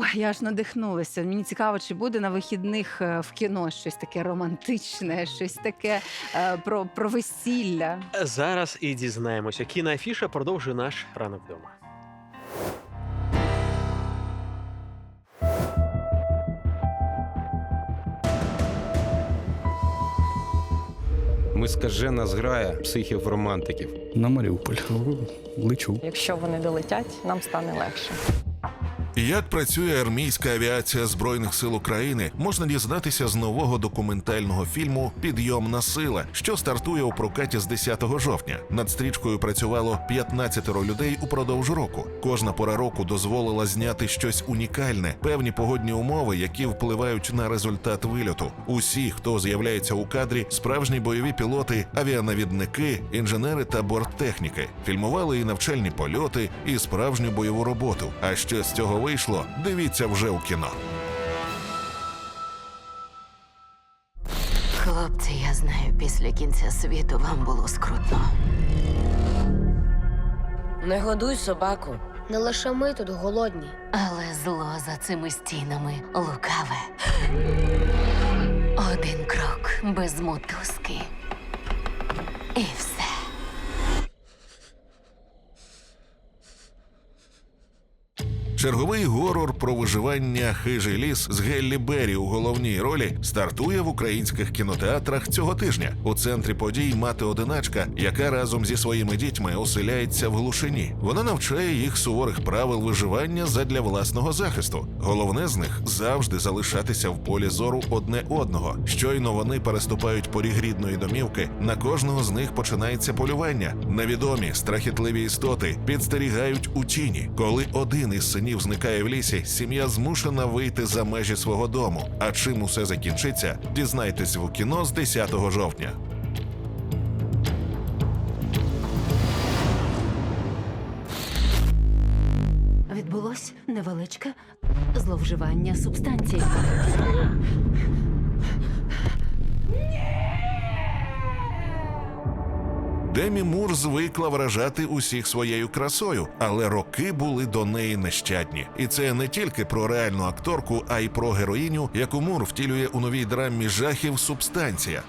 Ой, я аж надихнулася. Мені цікаво, чи буде на вихідних е, в кіно щось таке романтичне, щось таке е, про, про весілля. Зараз і дізнаємося. Кіноафіша продовжує наш ранок вдома. Ми скажена зграя психів-романтиків. На Маріуполь. Лечу. Якщо вони долетять, нам стане легше. Як працює армійська авіація Збройних сил України, можна дізнатися з нового документального фільму Підйомна сила, що стартує у прокаті з 10 жовтня. Над стрічкою працювало 15 людей упродовж року. Кожна пора року дозволила зняти щось унікальне, певні погодні умови, які впливають на результат вильоту. Усі, хто з'являється у кадрі, справжні бойові пілоти, авіанавідники, інженери та борттехніки, фільмували і навчальні польоти, і справжню бойову роботу. А що з цього вийшло, дивіться вже у кіно. Хлопці, я знаю, після кінця світу вам було скрутно. Не годуй собаку. Не лише ми тут голодні. Але зло за цими стінами лукаве. Один крок без мотузки. І все. Черговий горор про виживання хижий ліс з Геллі Беррі у головній ролі стартує в українських кінотеатрах цього тижня. У центрі подій мати одиначка, яка разом зі своїми дітьми оселяється в глушині. Вона навчає їх суворих правил виживання задля власного захисту. Головне з них завжди залишатися в полі зору одне одного. Щойно вони переступають поріг рідної домівки. На кожного з них починається полювання. Невідомі страхітливі істоти підстерігають у тіні. Коли один із синів зникає в лісі, сім'я змушена вийти за межі свого дому. А чим усе закінчиться, дізнайтесь в кіно з 10 жовтня. Відбулось невеличке зловживання субстанції. Демі Мур звикла вражати усіх своєю красою, але роки були до неї нещадні. І це не тільки про реальну акторку, а й про героїню, яку Мур втілює у новій драмі жахів Субстанція.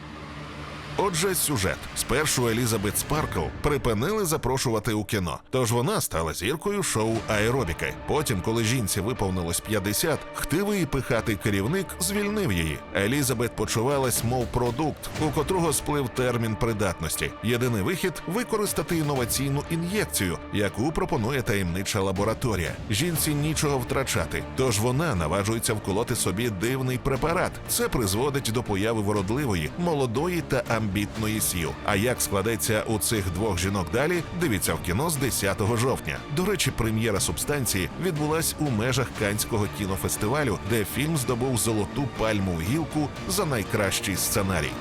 Отже, сюжет спершу Елізабет Спаркл припинили запрошувати у кіно, тож вона стала зіркою шоу аеробіки. Потім, коли жінці виповнилось 50, хтивий і пихатий керівник звільнив її. Елізабет почувалась, мов продукт, у котрого сплив термін придатності. Єдиний вихід використати інноваційну ін'єкцію, яку пропонує таємнича лабораторія. Жінці нічого втрачати, тож вона наважується вколоти собі дивний препарат. Це призводить до появи вродливої, молодої та амбітної сіл. А як складеться у цих двох жінок далі? Дивіться в кіно з 10 жовтня. До речі, прем'єра субстанції відбулась у межах Канського кінофестивалю, де фільм здобув золоту пальмову гілку за найкращий сценарій.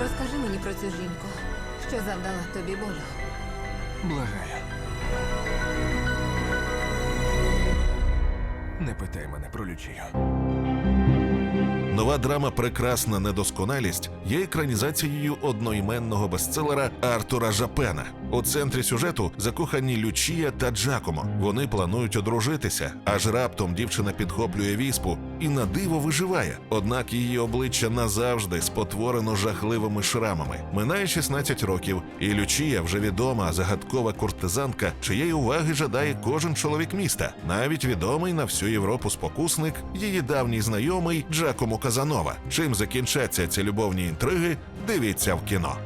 Розкажи мені про цю жінку, що завдала тобі болю. Благаю. Не мене про Лючію. Нова драма Прекрасна недосконалість є екранізацією одноіменного бестселера Артура Жапена. У центрі сюжету закохані Лючія та Джакомо. Вони планують одружитися, аж раптом дівчина підхоплює віспу і на диво виживає. Однак її обличчя назавжди спотворено жахливими шрамами. Минає 16 років, і Лючія вже відома загадкова куртизанка, чиєї уваги жадає кожен чоловік міста, навіть відомий на всю Європу спокусник, її давній знайомий Джакомо Казанова. Чим закінчаться ці любовні інтриги? Дивіться в кіно.